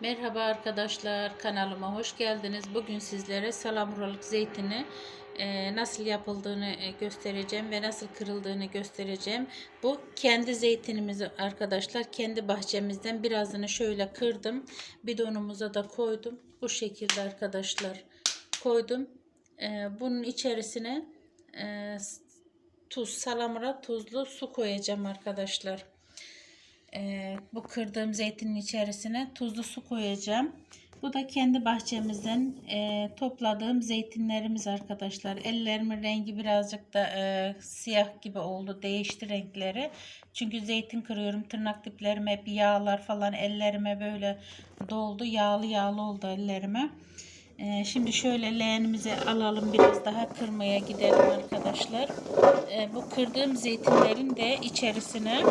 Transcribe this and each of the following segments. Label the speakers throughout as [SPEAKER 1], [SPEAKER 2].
[SPEAKER 1] Merhaba arkadaşlar kanalıma hoş geldiniz. Bugün sizlere salamuralık zeytini e, nasıl yapıldığını e, göstereceğim ve nasıl kırıldığını göstereceğim. Bu kendi zeytinimizi arkadaşlar kendi bahçemizden birazını şöyle kırdım. Bidonumuza da koydum. Bu şekilde arkadaşlar koydum. E, bunun içerisine tuz salamura tuzlu su koyacağım arkadaşlar. Ee, bu kırdığım zeytinin içerisine tuzlu su koyacağım. Bu da kendi bahçemizden e, topladığım zeytinlerimiz arkadaşlar. Ellerimin rengi birazcık da e, siyah gibi oldu. Değişti renkleri. Çünkü zeytin kırıyorum. Tırnak diplerime hep yağlar falan ellerime böyle doldu. Yağlı yağlı oldu ellerime. E, şimdi şöyle leğenimizi alalım. Biraz daha kırmaya gidelim arkadaşlar. E, bu kırdığım zeytinlerin de içerisine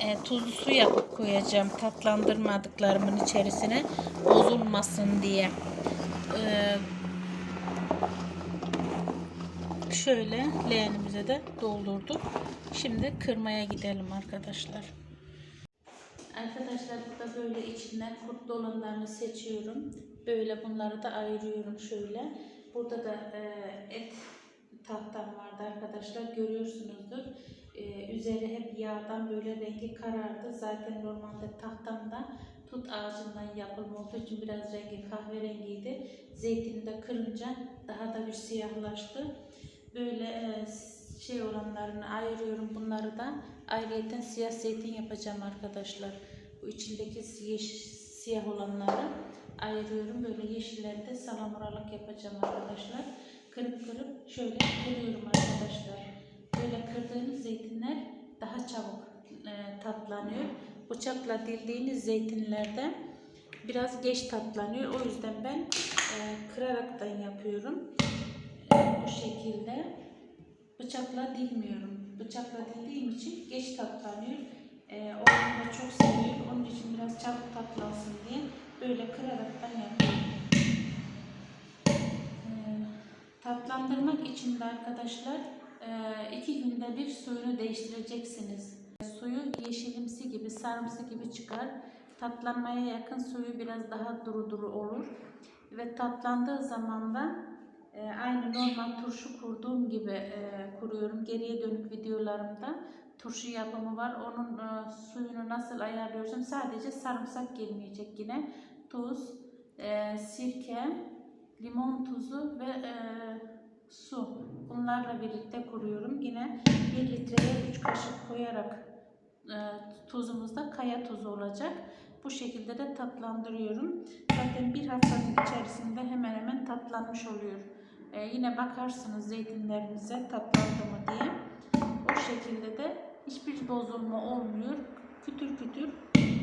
[SPEAKER 1] e, tuzlu su yapıp koyacağım tatlandırmadıklarımın içerisine bozulmasın diye. E, şöyle leğenimize de doldurduk. Şimdi kırmaya gidelim arkadaşlar. Arkadaşlar burada böyle içinden kurtlu olanlarını seçiyorum. Böyle bunları da ayırıyorum şöyle. Burada da e, et tahtam vardı arkadaşlar görüyorsunuzdur. Ee, üzeri hep yağdan böyle rengi karardı. Zaten normalde tahtamda tut ağacından yapılma olduğu için biraz rengi kahverengiydi. Zeytini de kırınca daha da bir siyahlaştı. Böyle e, şey olanlarını ayırıyorum bunları da. Ayrıyeten siyah zeytin yapacağım arkadaşlar. Bu içindeki siyah olanları ayırıyorum. Böyle yeşilleri de salamuralık yapacağım arkadaşlar. Kırıp kırıp şöyle kırıyorum arkadaşlar. Böyle kırdığınız zeytinler daha çabuk e, tatlanıyor. Bıçakla dildiğiniz zeytinlerde biraz geç tatlanıyor. O yüzden ben e, kıraraktan yapıyorum. E, bu şekilde bıçakla dilmiyorum. Bıçakla dildiğim için geç tatlanıyor. E, da çok seviyor. Onun için biraz çabuk tatlansın diye böyle kıraraktan yapıyorum. Tatlandırmak için de arkadaşlar iki günde bir suyunu değiştireceksiniz. Suyu yeşilimsi gibi, sarımsı gibi çıkar. Tatlanmaya yakın suyu biraz daha duru duru olur. Ve tatlandığı zaman da e, aynı normal turşu kurduğum gibi e, kuruyorum. Geriye dönük videolarımda turşu yapımı var. Onun e, suyunu nasıl ayarlıyorsam sadece sarımsak girmeyecek yine. Tuz, sirke, limon tuzu ve su. Bunlarla birlikte kuruyorum. Yine 1 litreye 3 kaşık koyarak e, tuzumuz da kaya tuzu olacak. Bu şekilde de tatlandırıyorum. Zaten bir haftanın içerisinde hemen hemen tatlanmış oluyor. E, yine bakarsınız zeytinlerinize tatlandı mı diye. O şekilde de hiçbir bozulma olmuyor. Kütür kütür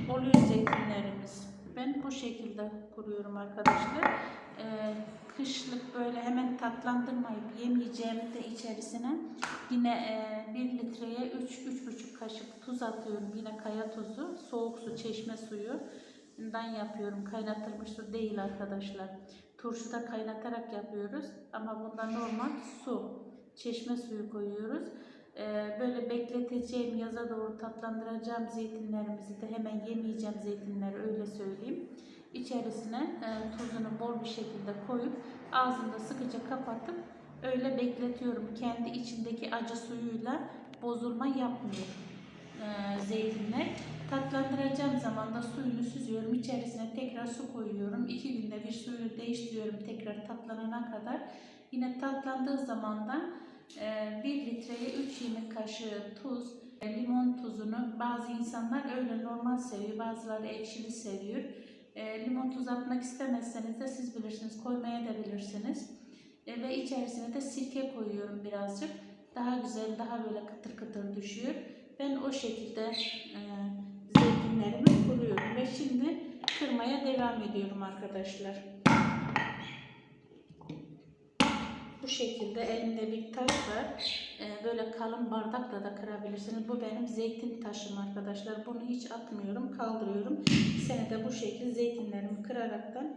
[SPEAKER 1] oluyor zeytinlerimiz. Ben bu şekilde kuruyorum arkadaşlar. Ee, kışlık böyle hemen tatlandırmayıp yemeyeceğim de içerisine yine e, 1 litreye 3-3,5 kaşık tuz atıyorum. Yine kaya tuzu, soğuk su, çeşme suyu dan yapıyorum. Kaynatılmış su değil arkadaşlar. Turşuda kaynatarak yapıyoruz ama bunda normal su, çeşme suyu koyuyoruz. Ee, böyle bekleteceğim, yaza doğru tatlandıracağım zeytinlerimizi de hemen yemeyeceğim zeytinleri öyle söyleyeyim. İçerisine e, tuzunu bol bir şekilde koyup ağzında sıkıca kapatıp öyle bekletiyorum. Kendi içindeki acı suyuyla bozulma yapmıyor e, zeytinler. Tatlandıracağım zaman da suyunu süzüyorum. İçerisine tekrar su koyuyorum. İki günde bir suyu değiştiriyorum tekrar tatlanana kadar. Yine tatlandığı zaman da 1 ee, litreye 3 yemek kaşığı tuz, e, limon tuzunu bazı insanlar öyle normal seviyor, bazıları ekşili seviyor. E, limon tuz atmak istemezseniz de siz bilirsiniz, koymaya da bilirsiniz. E, ve içerisine de sirke koyuyorum birazcık. Daha güzel, daha böyle kıtır kıtır düşüyor. Ben o şekilde e, zeytinlerimi kuruyorum ve şimdi kırmaya devam ediyorum arkadaşlar. Bu şekilde elimde bir taş var. Ee, böyle kalın bardakla da kırabilirsiniz. Bu benim zeytin taşım arkadaşlar. Bunu hiç atmıyorum. Kaldırıyorum. Seni de bu şekilde zeytinlerimi kıraraktan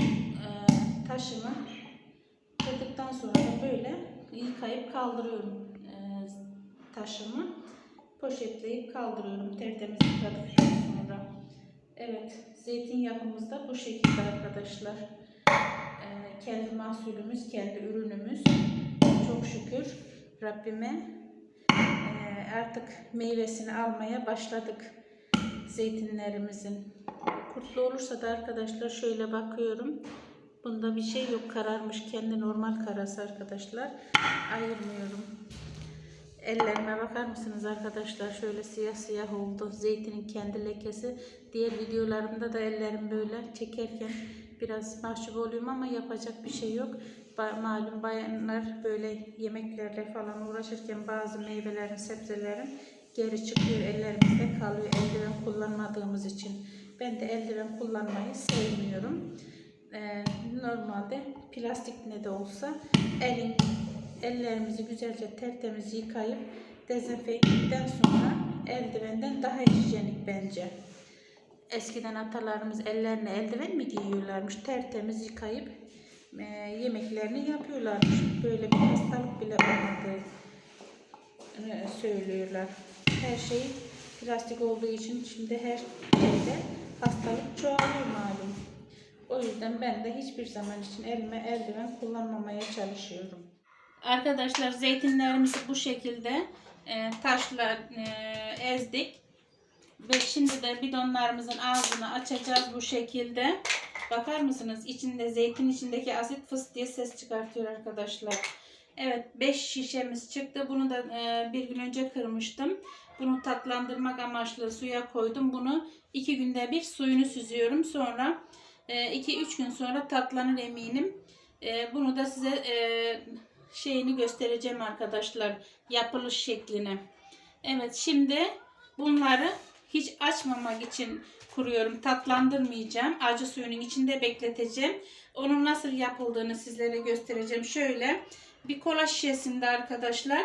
[SPEAKER 1] e, taşımı kırdıktan sonra da böyle yıkayıp kaldırıyorum e, taşımı. Poşetleyip kaldırıyorum tertemiz yıkadıktan sonra. Evet, zeytinyağımız da bu şekilde arkadaşlar. Kendi mahsulümüz, kendi ürünümüz. Çok şükür Rabbime ee, artık meyvesini almaya başladık zeytinlerimizin. Kurtlu olursa da arkadaşlar şöyle bakıyorum. Bunda bir şey yok kararmış. Kendi normal karası arkadaşlar. Ayırmıyorum. Ellerime bakar mısınız arkadaşlar? Şöyle siyah siyah oldu. Zeytinin kendi lekesi. Diğer videolarımda da ellerim böyle çekerken biraz mahcup oluyorum ama yapacak bir şey yok. Malum bayanlar böyle yemeklerle falan uğraşırken bazı meyvelerin, sebzelerin geri çıkıyor ellerimizde kalıyor eldiven kullanmadığımız için. Ben de eldiven kullanmayı sevmiyorum. Ee, normalde plastik ne de olsa elin ellerimizi güzelce tertemiz yıkayıp dezenfekte ettikten sonra eldivenden daha hijyenik bence. Eskiden atalarımız ellerine eldiven mi giyiyorlarmış? Tertemiz yıkayıp e, yemeklerini yapıyorlarmış. Böyle bir hastalık bile olmadığı e, söylüyorlar. Her şey plastik olduğu için şimdi her şeyde hastalık çoğalıyor malum. O yüzden ben de hiçbir zaman için elime eldiven kullanmamaya çalışıyorum. Arkadaşlar zeytinlerimizi bu şekilde e, taşla e, ezdik. Ve şimdi de bidonlarımızın ağzını açacağız bu şekilde. Bakar mısınız? İçinde zeytin içindeki asit fıs diye ses çıkartıyor arkadaşlar. Evet 5 şişemiz çıktı. Bunu da e, bir gün önce kırmıştım. Bunu tatlandırmak amaçlı suya koydum. Bunu 2 günde bir suyunu süzüyorum. Sonra 2-3 gün sonra tatlanır eminim. E, bunu da size e, şeyini göstereceğim arkadaşlar. Yapılış şeklini. Evet şimdi bunları hiç açmamak için kuruyorum. Tatlandırmayacağım. Acı suyunun içinde bekleteceğim. Onun nasıl yapıldığını sizlere göstereceğim. Şöyle bir kola şişesinde arkadaşlar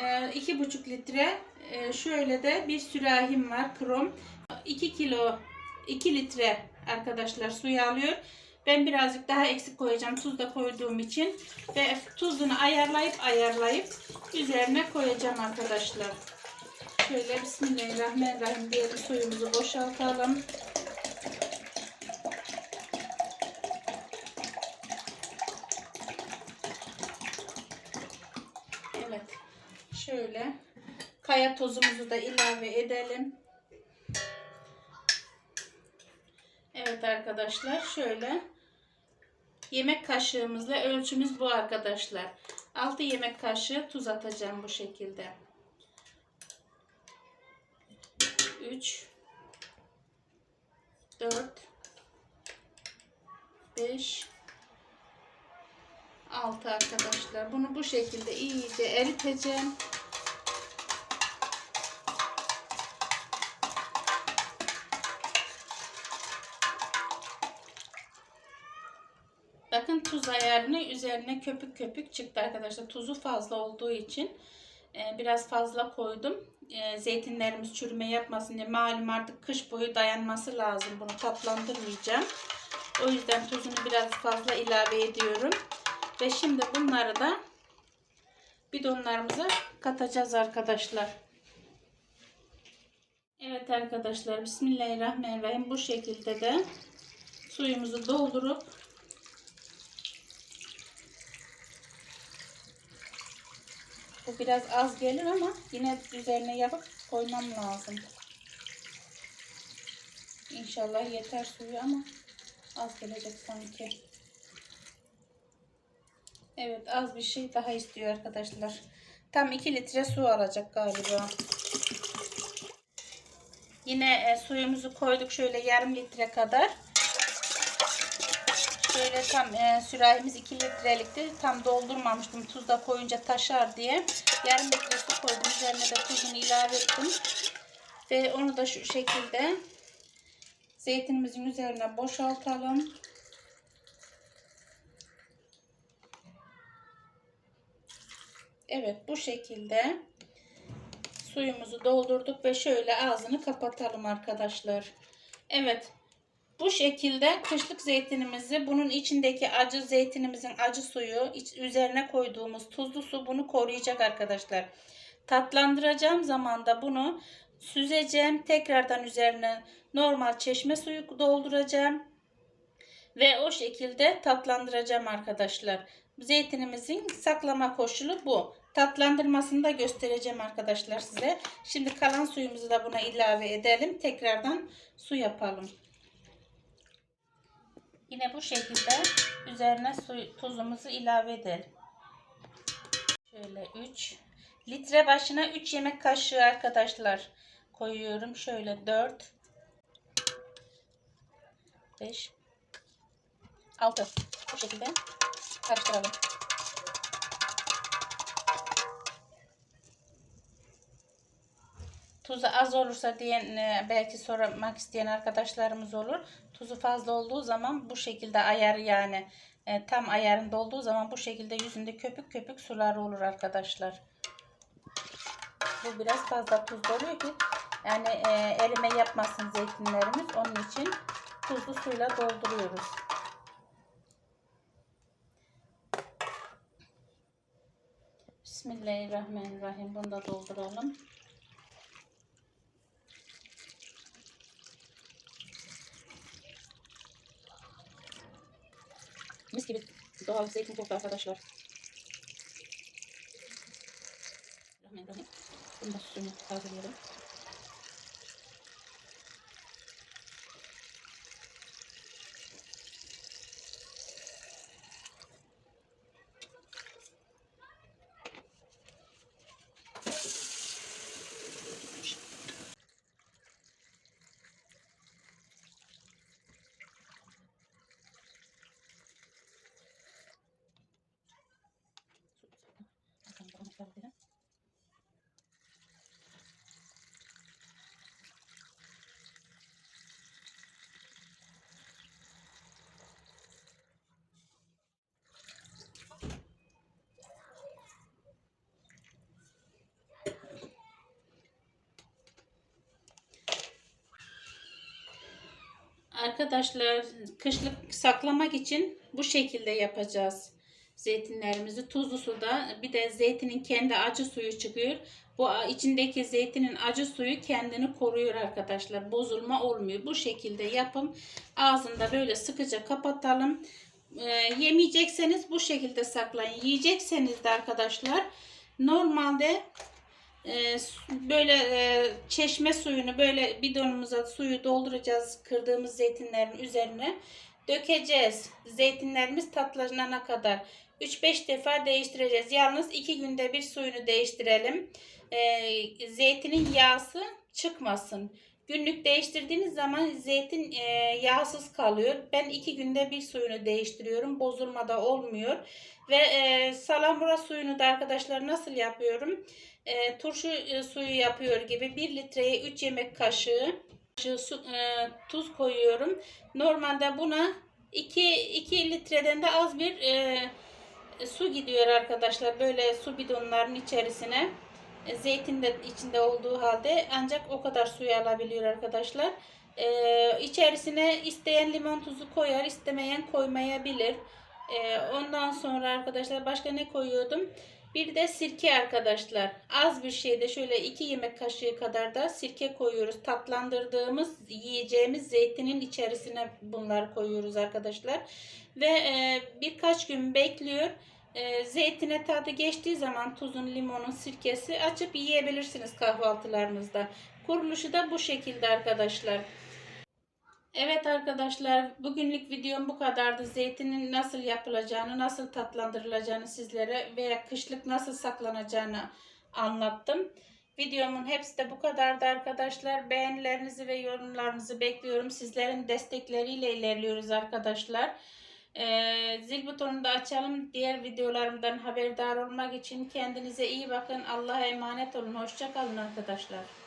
[SPEAKER 1] e, iki buçuk litre e, şöyle de bir sürahim var krom 2 kilo 2 litre arkadaşlar suyu alıyor. Ben birazcık daha eksik koyacağım tuz da koyduğum için ve tuzunu ayarlayıp ayarlayıp üzerine koyacağım arkadaşlar. Şöyle Bismillahirrahmanirrahim diyelim suyumuzu boşaltalım. Evet. Şöyle kaya tozumuzu da ilave edelim. Evet arkadaşlar şöyle yemek kaşığımızla ölçümüz bu arkadaşlar. 6 yemek kaşığı tuz atacağım bu şekilde. 3 4 5 6 arkadaşlar. Bunu bu şekilde iyice eriteceğim. Bakın tuz ayarını üzerine köpük köpük çıktı arkadaşlar. Tuzu fazla olduğu için e, biraz fazla koydum. E, zeytinlerimiz çürüme yapmasın diye. Malum artık kış boyu dayanması lazım. Bunu tatlandırmayacağım. O yüzden tuzunu biraz fazla ilave ediyorum. Ve şimdi bunları da bidonlarımıza katacağız arkadaşlar. Evet arkadaşlar Bismillahirrahmanirrahim. Bu şekilde de suyumuzu doldurup Bu biraz az gelir ama yine üzerine yapıp koymam lazım. İnşallah yeter suyu ama az gelecek sanki. Evet az bir şey daha istiyor arkadaşlar. Tam 2 litre su alacak galiba. Yine e, suyumuzu koyduk şöyle yarım litre kadar. Şöyle tam e, sürahimiz 2 litrelikti. Tam doldurmamıştım. Tuz da koyunca taşar diye. Yarım litre su koydum. Üzerine de tuzunu ilave ettim. Ve onu da şu şekilde zeytinimizin üzerine boşaltalım. Evet bu şekilde suyumuzu doldurduk ve şöyle ağzını kapatalım arkadaşlar. Evet bu şekilde kışlık zeytinimizi bunun içindeki acı zeytinimizin acı suyu üzerine koyduğumuz tuzlu su bunu koruyacak arkadaşlar. Tatlandıracağım zaman da bunu süzeceğim. Tekrardan üzerine normal çeşme suyu dolduracağım. Ve o şekilde tatlandıracağım arkadaşlar. Zeytinimizin saklama koşulu bu. Tatlandırmasını da göstereceğim arkadaşlar size. Şimdi kalan suyumuzu da buna ilave edelim. Tekrardan su yapalım. Yine bu şekilde üzerine su, tuzumuzu ilave edelim. Şöyle 3 litre başına 3 yemek kaşığı arkadaşlar koyuyorum. Şöyle 4 5 6 bu şekilde karıştıralım. Tuzu az olursa diyen e, belki sormak isteyen arkadaşlarımız olur. Tuzu fazla olduğu zaman bu şekilde ayar yani e, tam ayarında olduğu zaman bu şekilde yüzünde köpük köpük sular olur arkadaşlar. Bu biraz fazla tuzlu oluyor ki yani e, elime yapmasın zeytinlerimiz. Onun için tuzlu suyla dolduruyoruz. Bismillahirrahmanirrahim. Bunu da dolduralım. Mis gibi doğal zeytin koktu arkadaşlar. Bismillahirrahmanirrahim. Bunu da suyunu hazırlayalım. Arkadaşlar kışlık saklamak için bu şekilde yapacağız. Zeytinlerimizi tuzlu suda bir de zeytinin kendi acı suyu çıkıyor. Bu içindeki zeytinin acı suyu kendini koruyor arkadaşlar. Bozulma olmuyor. Bu şekilde yapım. Ağzında böyle sıkıca kapatalım. Ee, yemeyecekseniz bu şekilde saklayın. Yiyecekseniz de arkadaşlar normalde e, böyle e, çeşme suyunu böyle bidonumuza suyu dolduracağız kırdığımız zeytinlerin üzerine dökeceğiz. Zeytinlerimiz tatlanana kadar 3-5 defa değiştireceğiz. Yalnız 2 günde bir suyunu değiştirelim. E, zeytinin yağsı çıkmasın. Günlük değiştirdiğiniz zaman zeytin e, yağsız kalıyor. Ben 2 günde bir suyunu değiştiriyorum. Bozulma da olmuyor. Ve e, salamura suyunu da arkadaşlar nasıl yapıyorum? E, turşu e, suyu yapıyor gibi 1 litreye 3 yemek kaşığı su, e, tuz koyuyorum. Normalde buna 2, 2 litreden de az bir e, su gidiyor arkadaşlar. Böyle su bidonlarının içerisine. Zeytin de içinde olduğu halde ancak o kadar suyu alabiliyor arkadaşlar. E, içerisine isteyen limon tuzu koyar, istemeyen koymayabilir. E, ondan sonra arkadaşlar başka ne koyuyordum? Bir de sirke arkadaşlar. Az bir şeyde şöyle 2 yemek kaşığı kadar da sirke koyuyoruz. Tatlandırdığımız yiyeceğimiz zeytinin içerisine bunları koyuyoruz arkadaşlar. Ve e, birkaç gün bekliyor. E, zeytine tadı geçtiği zaman tuzun, limonun, sirkesi açıp yiyebilirsiniz kahvaltılarınızda. Kuruluşu da bu şekilde arkadaşlar. Evet arkadaşlar bugünlük videom bu kadardı. Zeytinin nasıl yapılacağını, nasıl tatlandırılacağını sizlere veya kışlık nasıl saklanacağını anlattım. Videomun hepsi de bu kadardı arkadaşlar. Beğenilerinizi ve yorumlarınızı bekliyorum. Sizlerin destekleriyle ilerliyoruz arkadaşlar. Ee, zil butonunu da açalım. Diğer videolarımdan haberdar olmak için kendinize iyi bakın. Allah'a emanet olun. Hoşçakalın arkadaşlar.